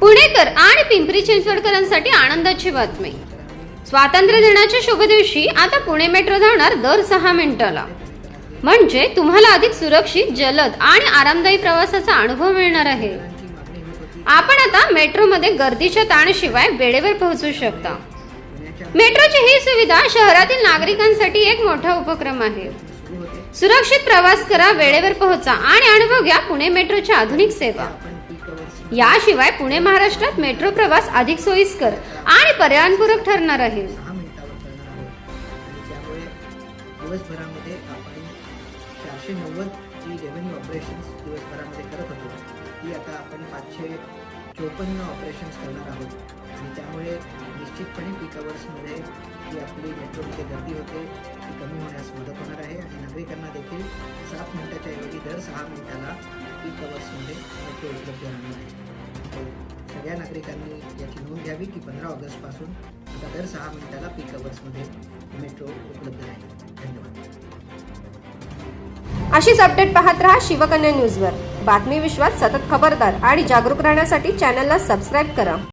पुणेकर आणि पिंपरी चिंचवडकरांसाठी आनंदाची बातमी. स्वातंत्र्य दिनाच्या शुभ दिवशी आता पुणे मेट्रो धावणार दर सहा मिनिटाला. म्हणजे तुम्हाला अधिक सुरक्षित जलद आणि आरामदायी प्रवासाचा अनुभव मिळणार आहे. आपण आता मेट्रोमध्ये गर्दीच्या ताणशिवाय वेळेवर पोहोचू शकता. मेट्रोची ही सुविधा शहरातील नागरिकांसाठी एक मोठा उपक्रम आहे. सुरक्षित प्रवास करा वेळेवर पोहोचा आणि अनुभव घ्या पुणे मेट्रोच्या आधुनिक सेवा. याशिवाय पुणे महाराष्ट्रात मेट्रो प्रवास अधिक सोयीस्कर आणि पर्यावरणपूरक ठरणार आहे. सहा मिनिटावर करणार आहोत. त्यामुळे दिवसभरामध्ये आपण चारशे नव्वद जी रेव्हेन्यू ऑपरेशन्स दिवसभरामध्ये करत होतो ती आता आपण पाचशे चोपन्न ऑपरेशन्स करणार आहोत. आणि त्यामुळे निश्चितपणे पीक अवर्समध्ये जी आपली मेट्रोमध्ये गर्दी होते ती कमी होण्यास मदत होणार आहे. आणि नागरिकांना देखील सात मिनिटाच्या ऐवजी दर सहा मिनिटाला प्रवासमध्ये मेट्रो उपलब्ध राहणार आहे. सगळ्या नागरिकांनी याची नोंद घ्यावी की पंधरा ऑगस्टपासून आता दर सहा मिनिटाला पीक अवर्समध्ये मेट्रो उपलब्ध आहे. धन्यवाद. अशीच अपडेट पाहत रहा शिवकन्या न्यूजवर बातमी विश्वात सतत खबरदार आणि जागरूक राहण्यासाठी चॅनलला सबस्क्राईब करा.